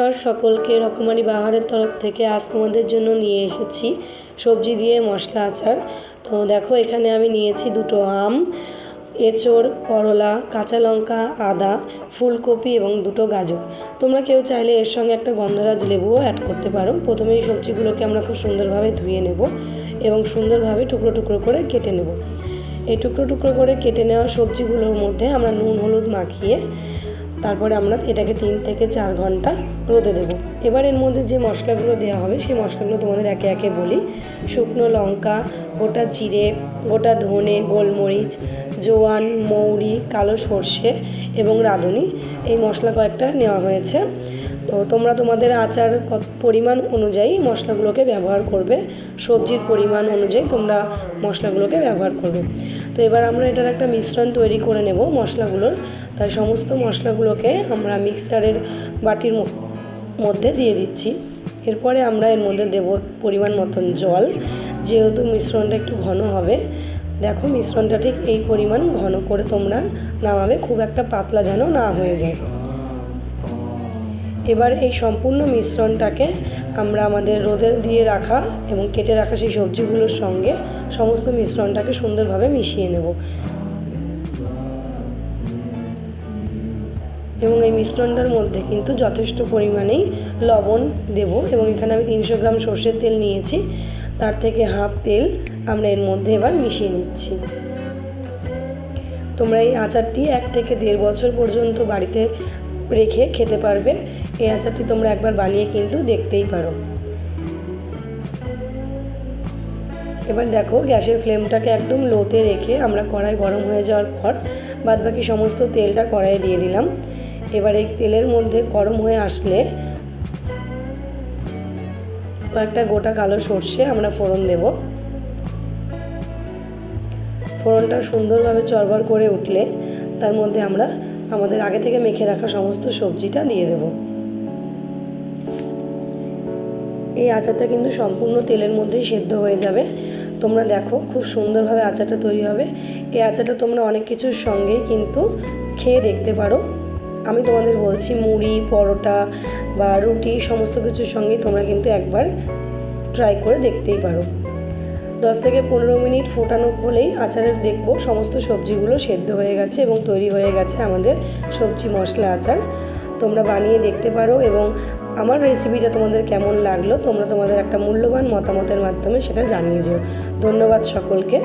নমস্কার সকলকে রকমারি বাহারের তরফ থেকে আজ তোমাদের জন্য নিয়ে এসেছি সবজি দিয়ে মশলা আচার। তো দেখো, এখানে আমি নিয়েছি দুটো আম, এঁচড়, করলা, কাঁচা লঙ্কা, আদা, ফুলকপি এবং দুটো গাজর। তোমরা কেউ চাইলে এর সঙ্গে একটা গন্ধরাজ লেবুও অ্যাড করতে পারো। প্রথমে এই সবজিগুলোকে আমরা খুব সুন্দরভাবে ধুয়ে নেব এবং সুন্দরভাবে টুকরো টুকরো করে কেটে নেব। এই টুকরো টুকরো করে কেটে নেওয়া সবজিগুলোর মধ্যে আমরা নুন, হলুদ মাখিয়ে তারপরে আমরা এটাকে তিন থেকে চার ঘণ্টা রোদে দেবো। এবার এর মধ্যে যে মশলাগুলো দেওয়া হবে, সেই মশলাগুলো তোমাদের একে একে বলি। শুকনো লঙ্কা, গোটা জিরে, গোটা ধনে, গোলমরিচ, জোয়ান, মৌরি, কালো সর্ষে এবং রাঁধুনি, এই মশলা কয়েকটা নেওয়া হয়েছে। তো তোমরা তোমাদের আচার পরিমাণ অনুযায়ী মশলাগুলোকে ব্যবহার করবে, সবজির পরিমাণ অনুযায়ী তোমরা মশলাগুলোকে ব্যবহার করবে। তো এবার আমরা এটার একটা মিশ্রণ তৈরি করে নেব মশলাগুলোর। তাই সমস্ত মশলাগুলোকে আমরা মিক্সারের বাটির মধ্যে দিয়ে দিচ্ছি। এরপরে আমরা এর মধ্যে দেব পরিমাণ মতন জল। যেহেতু মিশ্রণটা একটু ঘন হবে, দেখো মিশ্রণটা ঠিক এই পরিমাণ ঘন করে তোমরা নামাবে, খুব একটা পাতলা যেন না হয়ে যায়। এবার এই সম্পূর্ণ মিশ্রণটাকে আমরা আমাদের রোদে দিয়ে রাখা এবং কেটে রাখা সেই সবজিগুলোর সঙ্গে সমস্ত মিশ্রণটাকে সুন্দরভাবে মিশিয়ে নেব। এবং এই মিশ্রণটার মধ্যে কিন্তু যথেষ্ট পরিমাণেই লবণ দেব এবং এখানে আমি তিনশো গ্রাম সর্ষের তেল নিয়েছি। তার থেকে হাফ তেল আমরা এর মধ্যে এবার মিশিয়ে নিচ্ছি। তোমরা এই আচারটি এক থেকে দেড় বছর পর্যন্ত বাড়িতে রেখে খেতে পারবে। এই আচারটি তোমরা একবার বানিয়ে কিন্তু দেখতেই পারো। এবার দেখো গ্যাসের ফ্লেমটাকে একদম লোতে রেখে আমরা কড়াই গরম হয়ে যাওয়ার পর বাদবাকি সমস্ত তেলটা কড়াইয়ে দিয়ে দিলাম। এবার এই তেলের মধ্যে গরম হয়ে আসলে কয়েকটা গোটা কালো সর্ষে আমরা ফোড়ন দেব। ফোড়নটা সুন্দরভাবে চরবার করে উঠলে তার মধ্যে আমরা আমাদের আগে থেকে মেখে রাখা সমস্ত সবজিটা দিয়ে দেব। এই আচারটা কিন্তু সম্পূর্ণ তেলের মধ্যেই সেদ্ধ হয়ে যাবে। তোমরা দেখো খুব সুন্দরভাবে আচারটা তৈরি হবে। এই আচারটা তোমরা অনেক কিছুর সঙ্গেই কিন্তু খেয়ে দেখতে পারো। আমি তোমাদের বলছি মুড়ি, পরোটা বা রুটি, সমস্ত কিছুর সঙ্গেই তোমরা কিন্তু একবার ট্রাই করে দেখতেই পারো। দশ থেকে পনেরো মিনিট ফোটানো হলেই আচারের দেখব সমস্ত সবজিগুলো সেদ্ধ হয়ে গেছে এবং তৈরি হয়ে গেছে আমাদের সবজি মশলা আচার। তোমরা বানিয়ে দেখতে পারো এবং আমার রেসিপিটা তোমাদের কেমন লাগল তোমরা তোমাদের একটা মূল্যবান মতামতের মাধ্যমে সেটা জানিয়ে যেও। ধন্যবাদ সকলকে।